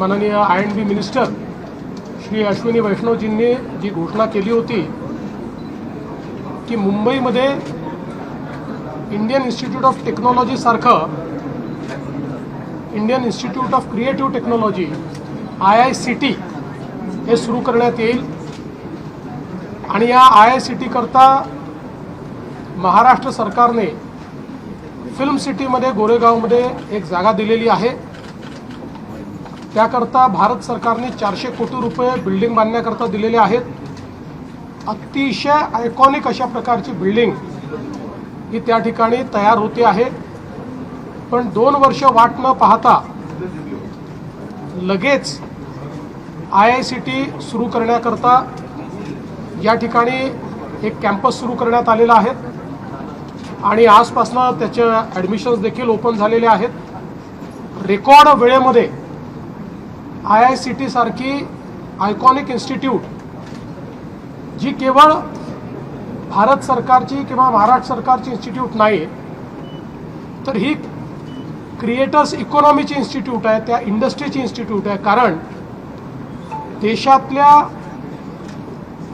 माननीय I and B minister Shri Ashwini वैष्णवजींनी जी घोषणा केली होती की मुंबईमध्ये Indian institute of टेक्नॉलॉजीसारखं Indian institute of creative technology I I C T हे सुरू करण्यात येईल. आणि या आय आय सी टीकरता महाराष्ट्र सरकारने फिल्म सिटीमध्ये गोरेगावमध्ये एक जागा दिलेली आहे. त्याकरता भारत सरकारने चारशे कोटी रुपये बिल्डिंग बांधण्याकरता दिलेले आहेत. अतिशय आयकॉनिक अशा प्रकारची बिल्डिंग ही त्या ठिकाणी तयार होते आहे. पण दोन वर्ष वाट न पाहता लगेच आय आय सी टी सुरू करण्याकरता या ठिकाणी एक कॅम्पस सुरू करण्यात आलेला आहे. आणि आजपासनं त्याचे ॲडमिशन्स देखील ओपन झालेले आहेत. रेकॉर्ड वेळेमध्ये आय आय सी टी सारखी आयकॉनिक इन्स्टिट्यूट जी केवळ भारत सरकारची किंवा महाराष्ट्र सरकारची इन्स्टिट्यूट नाही तर ही क्रिएटर्स इकॉनॉमीची इन्स्टिट्यूट आहे त्या इंडस्ट्रीची इन्स्टिट्यूट आहे. कारण देशातल्या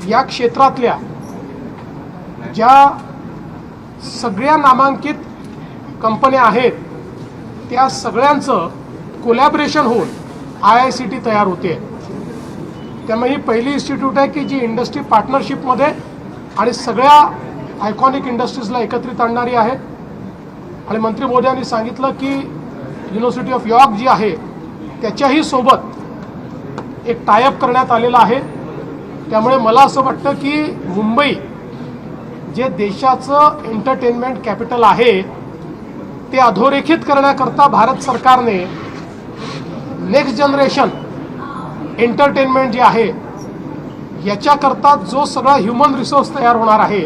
या क्षेत्रातल्या ज्या सगळ्या नामांकित कंपन्या आहेत त्या सगळ्यांचं कोलॅबरेशन होऊन आय आय सी टी तयार होते. त्यामुळे ही पहिली इन्स्टिट्यूट आहे की जी इंडस्ट्री पार्टनरशिपमध्ये आणि सगळ्या आयकॉनिक इंडस्ट्रीजला एकत्रित आणणारी आहे. आणि मंत्री मोदयांनी सांगितलं की युनिव्हर्सिटी ऑफ यॉर्क जी आहे त्याच्याही सोबत एक टायअप करण्यात आलेला आहे. त्यामुळे मला असं वाटतं की मुंबई जे देशाचं एंटरटेनमेंट कॅपिटल आहे ते अधोरेखित करण्याकरता भारत सरकारने नेक्स्ट जनरेशन एंटरटेनमेंट जे आहे याच्याकरता जो सगळा ह्युमन रिसोर्स तयार होणार आहे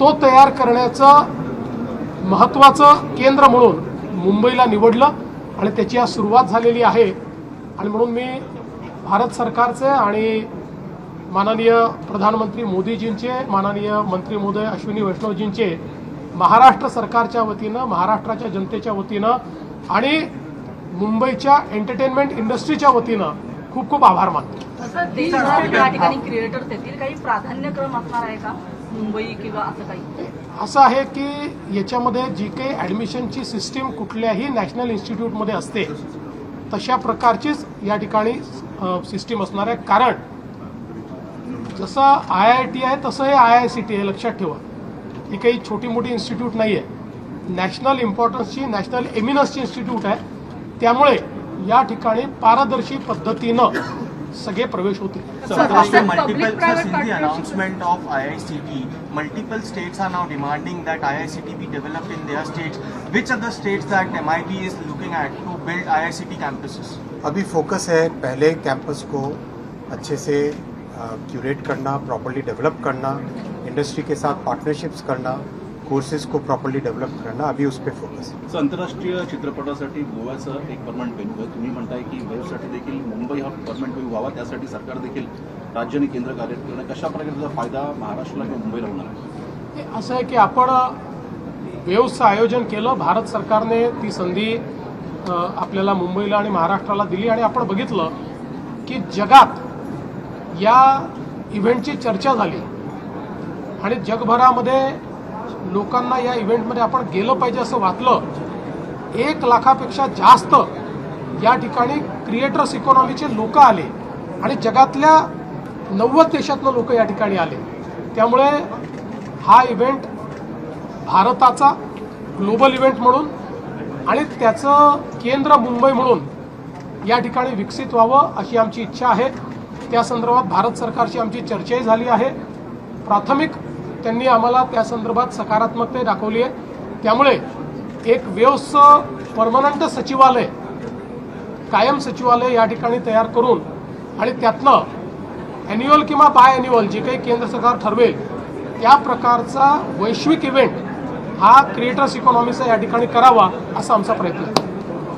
तो तयार करण्याचं महत्त्वाचं केंद्र म्हणून मुंबईला निवडलं आणि त्याची आज सुरुवात झालेली आहे. आणि म्हणून मी भारत सरकारचे आणि माननीय प्रधानमंत्री मोदीजींचे माननीय मंत्री महोदय अश्विनी वैष्णवजींचे महाराष्ट्र सरकारच्या वतीनं महाराष्ट्राच्या जनतेच्या वतीनं आणि मुंबईच्या एंटरटेनमेंट इंडस्ट्रीच्या वतीनं खूप खूप आभार मानतो. असं काही? असं आहे की याच्यामध्ये जी काही ॲडमिशनची सिस्टीम कुठल्याही नॅशनल इन्स्टिट्यूटमध्ये असते तशा प्रकारचीच या ठिकाणी सिस्टीम असणार आहे. कारण जसं आय आय टी आहे तसं हे आय आय सी टी आहे. लक्षात ठेवा. ही काही छोटी मोठी इन्स्टिट्यूट नाही आहे नॅशनल इम्पॉर्टन्सची नॅशनल एमिनन्सची इन्स्टिट्यूट आहे. त्यामुळे या ठिकाणी पारदर्शी पद्धतीनं सगळे प्रवेश होते multiple announcement of I I C T multiple states are now demanding that I I C T be developed in their states which are the states that M B is looking to build C T अभी focus है पहले campus को अच्छे से curate करना properly develop करना industry के साथ पार्टनरशिप्स करना कोर्सेज को प्रॉपरली डेवलप करना अभी उस पर फोकस सो आंतरराष्ट्रीय चित्रपटासाठी गोव्याचं एक परमनंट वेन्यू आहे. तुम्ही म्हणताय की वेव्हसाठी देखील मुंबई हा परमनंट वेन्यू व्हावा त्यासाठी सरकार देखील राज्य आणि केंद्र कार्य करणं कशा प्रकारे त्याचा फायदा महाराष्ट्राला किंवा मुंबईला होणार आहे? असं आहे की आपण वेव्सचं आयोजन केलं भारत सरकारने ती संधी आपल्याला मुंबईला आणि महाराष्ट्राला दिली आणि आपण बघितलं की जगात या इव्हेंटची चर्चा झाली आणि जगभरामध्ये लोकांना या इव्हेंटमध्ये आपण गेलं पाहिजे असं वाटलं. एक लाखापेक्षा जास्त या ठिकाणी क्रिएटर्स इकॉनॉमीचे लोक आले. आणि जगातल्या नव्वद देशातनं लोक या ठिकाणी आले. त्यामुळे हा इव्हेंट भारताचा ग्लोबल इव्हेंट म्हणून आणि त्याचं केंद्र मुंबई म्हणून या ठिकाणी विकसित व्हावं अशी आमची इच्छा आहे. त्या संदर्भात भारत सरकारची आमची चर्चाही झाली आहे. प्राथमिक त्यांनी आम्हाला त्या संदर्भात सकारात्मकता दाखवली आहे. त्यामुळे एक व्यवस्थ परमनंट सचिवालय कायम सचिवालय या ठिकाणी तयार करून आणि त्यातनं ॲन्युअल किंवा बाय ॲन्युअल जे काही केंद्र सरकार ठरवेल त्या प्रकारचा वैश्विक इव्हेंट हा क्रिएटर्स इकॉनॉमीचा या ठिकाणी करावा असा आमचा प्रयत्न आहे.